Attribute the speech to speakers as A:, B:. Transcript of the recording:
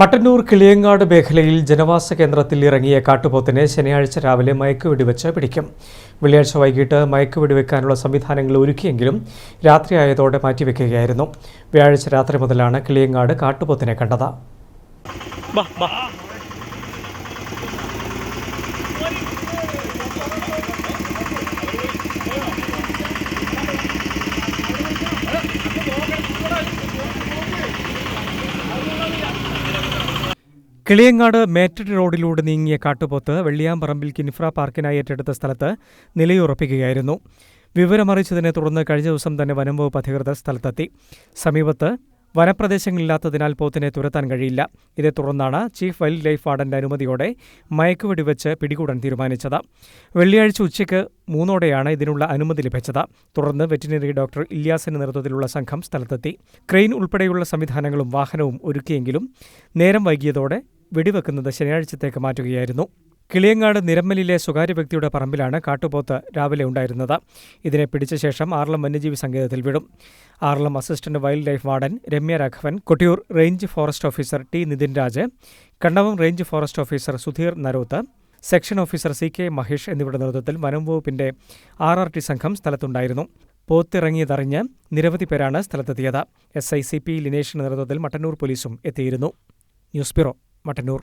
A: മട്ടന്നൂർ കിളിയങ്ങാട് മേഖലയിൽ ജനവാസ കേന്ദ്രത്തിൽ ഇറങ്ങിയ കാട്ടുപോത്തിനെ ശനിയാഴ്ച രാവിലെ മയക്കുവെടിവെച്ച് പിടിക്കും. വെള്ളിയാഴ്ച വൈകിട്ട് മയക്കുവെടിവെക്കാനുള്ള സംവിധാനങ്ങൾ ഒരുക്കിയെങ്കിലും രാത്രിയായതോടെ മാറ്റിവെക്കുകയായിരുന്നു. വ്യാഴാഴ്ച രാത്രി മുതലാണ് കിളിയങ്ങാട് കാട്ടുപോത്തിനെ കണ്ടത്. കിളിയങ്ങാട് മേറ്റഡ് റോഡിലൂടെ നീങ്ങിയ കാട്ടുപോത്ത് വെള്ളിയാമ്പറമ്പിൽ കിൻഫ്ര പാർക്കിനായി ഏറ്റെടുത്ത സ്ഥലത്ത് നിലയുറപ്പിക്കുകയായിരുന്നു. വിവരമറിയിച്ചതിനെ തുടർന്ന് കഴിഞ്ഞ ദിവസം തന്നെ വനംവകുപ്പ് അധികൃതർ സ്ഥലത്തെത്തി. സമീപത്ത് വനപ്രദേശങ്ങളില്ലാത്തതിനാൽ പോത്തിനെ തുരത്താൻ കഴിയില്ല. ഇതേ തുടർന്നാണ് ചീഫ് വൈൽഡ് ലൈഫ് വാർഡന്റെ അനുമതിയോടെ മയക്കുവെടിവെച്ച് പിടികൂടാൻ തീരുമാനിച്ചത്. വെള്ളിയാഴ്ച ഉച്ചയ്ക്ക് മൂന്നോടെയാണ് ഇതിനുള്ള അനുമതി ലഭിച്ചത്. തുടർന്ന് വെറ്റിനറി ഡോക്ടർ ഇല്യാസിന്റെ നേതൃത്വത്തിലുള്ള സംഘം സ്ഥലത്തെത്തി. ക്രെയിൻ ഉൾപ്പെടെയുള്ള സംവിധാനങ്ങളും വാഹനവും ഒരുക്കിയെങ്കിലും നേരം വൈകിയതോടെ വെടിവെക്കുന്നത് ശനിയാഴ്ചത്തേക്ക് മാറ്റുകയായിരുന്നു. കിളിയങ്ങാട് നിരമ്മലിലെ സ്വകാര്യ വ്യക്തിയുടെ പറമ്പിലാണ് കാട്ടുപോത്ത് രാവിലെ ഉണ്ടായിരുന്നത്. ഇതിനെ പിടിച്ച ശേഷം ആർളം വന്യജീവി സങ്കേതത്തിൽ വിടും Aralam assistant wild life warden Ramya Raghavan Kottiyoor range forest officer T Nithin Raj Kannavam range forest officer Sudheer Naroth section officer C K Mahesh എന്നിവരുടെ നേതൃത്വത്തിൽ വനം വകുപ്പിന്റെ ആർ ആർ ടി സംഘം സ്ഥലത്തുണ്ടായിരുന്നു. പോത്തിറങ്ങിയതറിഞ്ഞ് നിരവധി പേരാണ് സ്ഥലത്തെത്തിയത്. എസ് ഐ സി പി ലിനേഷിന്റെ നേതൃത്വത്തിൽ മട്ടന്നൂർ പോലീസും എത്തിയിരുന്നു. News bureau Mattannur